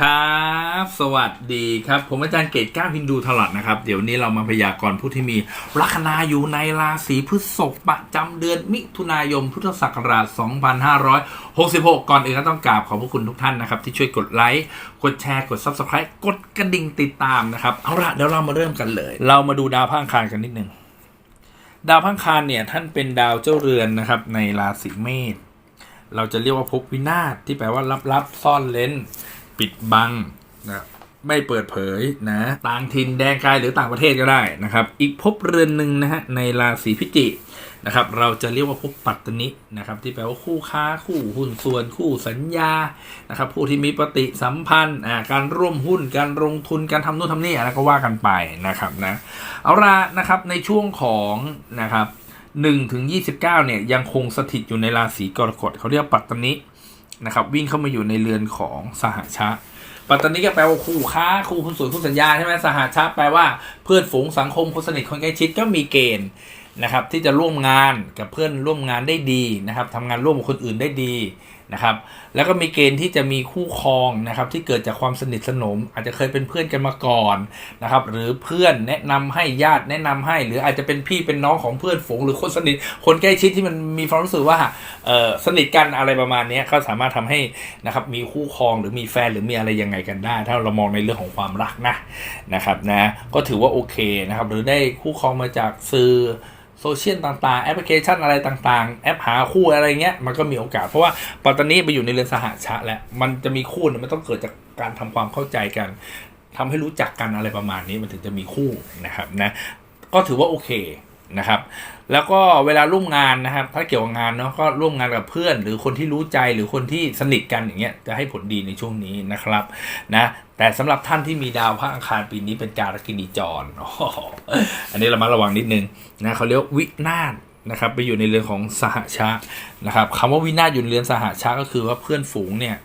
ครับสวัสดีครับ ผมอาจารย์เกตก้าฮินดูถลัดนะครับ เดี๋ยวนี้เรามาพยากรณ์ผู้ที่มีลัคนาอยู่ในราศีพฤษภประจำเดือนมิถุนายนพุทธศักราช 2566 ก่อนอื่นก็ต้องกราบขอบพระคุณทุกท่านนะครับ ที่ช่วยกดไลค์กดแชร์กด Subscribe กดกระดิ่งติดตามนะครับ เอาละเดี๋ยวเรามาเริ่มกันเลย เรามาดูดาวพังคารกันนิดนึงดาวพังคารเนี่ยท่านเป็นดาวเจ้าเรือนนะครับในราศีเมษเราจะเรียกว่าภพวินาศที่แปลว่าลับๆซ่อนเลน ปิดบังนะไม่เปิดเผยนะ ต่างถิ่นแดงกายหรือต่างประเทศก็ได้นะครับ อีกภพเรือนหนึ่งนะฮะในราศีพิจิกนะครับ เราจะเรียกว่าภพปัตตนินะครับ ที่แปลว่าคู่ค้าคู่หุ้นส่วนคู่สัญญานะครับผู้ที่มีปฏิสัมพันธ์อ่าการร่วมหุ้นการลงทุนการทำนู่นทำนี่อะไรก็ว่ากันไปนะครับนะเอาละนะครับในช่วงของนะครับ1ถึง29เนี่ยยังคงสถิตอยู่ในราศีกรกฎเขาเรียกปัตตนิ นะครับวิ่งเข้ามาอยู่ในเรือนของสหชาปัตตนิก็แปลว่าคู่ค้าคู่คุณสวยคู่สัญญาใช่ไหมสหชาแปลว่าเพื่อนฝูงสังคมคนสนิทคนใกล้ชิดก็มีเกณฑ์นะครับที่จะร่วมงานกับเพื่อนร่วมงานได้ดีนะครับทำงานร่วมกับคนอื่นได้ดี นะครับ แล้วก็มีเกณฑ์ที่จะมีคู่ครองนะครับ ที่เกิดจากความสนิทสนม อาจจะเคยเป็นเพื่อนกันมาก่อนนะครับ หรือเพื่อนแนะนำให้ญาติแนะนำให้ หรืออาจจะเป็นพี่เป็นน้องของเพื่อนฝูง หรือคนสนิทคนใกล้ชิดที่มันมีความรู้สึกว่าเออสนิทกันอะไรประมาณนี้ยก็สามารถทำให้นะครับมีคู่ครองหรือมีแฟนหรือมีอะไรยังไงกันได้ ถ้าเรามองในเรื่องของความรักนะนะครับนะก็ถือว่าโอเคนะครับ หรือได้คู่ครองมาจากสื่อ โซเชียลต่างๆ แอปพลิเคชันอะไรต่างๆ แอปหาคู่อะไรเงี้ยมันก็มีโอกาส เพราะว่าปัตตานีไปอยู่ในเรือนสหชาติแล้วมันจะมีคู่เนี่ยมันต้องเกิดจากการทำความเข้าใจกันทำให้รู้จักกันอะไรประมาณนี้มันถึงจะมีคู่นะครับนะก็ถือว่าโอเค นะครับ แล้วก็เวลาร่วมงานนะครับ ถ้าเกี่ยวกับงานเนาะก็ร่วมงานกับเพื่อน หรือคนที่รู้ใจหรือคนที่สนิทกันอย่างเงี้ยจะให้ผลดีในช่วงนี้นะครับนะแต่สำหรับท่านที่มีดาวพระอังคารปีนี้เป็นการกินีจรออันนี้เรามาระวังนิดนึงนะเขาเรียกวินาศนะครับไปอยู่ในเรือนของสหชานะครับคำว่าวินาศอยู่ในเรือนสหชาก็คือว่าเพื่อนฝูงเนี่ย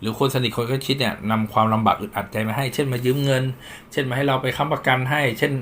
หรือคนสนิทคนใกล้ชิดเนี่ยนำความลำบากอึดอัดใจมาให้ เช่นมายืมเงิน เช่นมาให้เราไปค้ำประกันให้ เช่น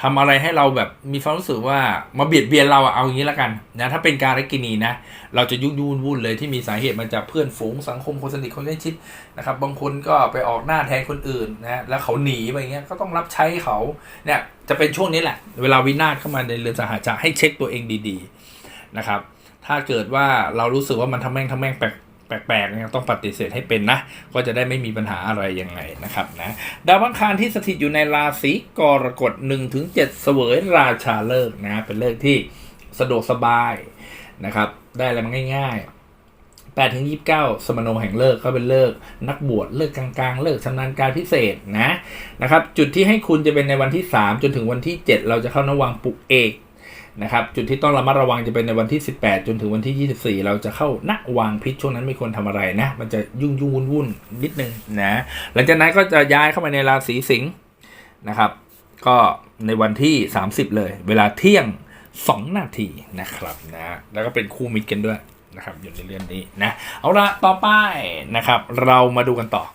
ทำอะไรให้เราแบบมีความรู้สึกว่ามาเบียดเบียนเราอะเอาอย่างนี้แล้วกันนะถ้าเป็นการรกินีนะเราจะยุ่งยุ่งวุ่นเลยที่มีสาเหตุมาจากเพื่อนฝูงสังคมคนสนิทคนใกล้ชิดนะครับบางคนก็ไปออกหน้าแทนคนอื่นนะแล้วเขาหนีไปอย่างเงี้ยก็ต้องรับใช้เขาเนี่ยจะเป็นช่วงนี้แหละ เวลาวินาศเข้ามาในเรือนสหาจะให้เช็คตัวเองดีๆนะครับถ้าเกิดว่าเรารู้สึกว่ามันทำแม่งทำแม่งแปลก แปลกๆเนี่ยต้องปฏิเสธให้เป็นนะ ก็จะได้ไม่มีปัญหาอะไรยังไงนะครับนะดาวอังคารที่สถิตอยู่ในราศีกรกฎ1ถึงเสวยราชาเลิกนะเป็นเลิกที่สะดวกสบายนะครับ ได้อะไรมาง่ายๆ8ถึง29สมโนแห่งเลิกก็เป็นเลิกนักบวชเลิกกลางๆ เลิกชำนาญการพิเศษนะนะครับ จุดที่ให้คุณจะเป็นในวันที่ 3 จนถึงวันที่ 7 เราจะเข้านวังปุกเอก นะครับจุดที่ต้องระมัดระวังจะเป็นในวันที่ 18 จนถึงวันที่ 24 เราจะเข้าณวางพิษช่วงนั้นไม่ควรทำอะไรนะ มันจะยุ่งยุ่งวุ่นวุ่นนิดนึงนะหลังจากนั้นก็จะย้ายเข้ามาในราศีสิงห์นะครับ ก็ในวันที่ 30 เลย เวลาเที่ยง 2 นาทีนะครับนะแล้วก็เป็นคู่มิตรกันด้วยนะครับอยู่ในเรื่องนี้นะเอาละต่อไปนะครับ เรามาดูกันต่อ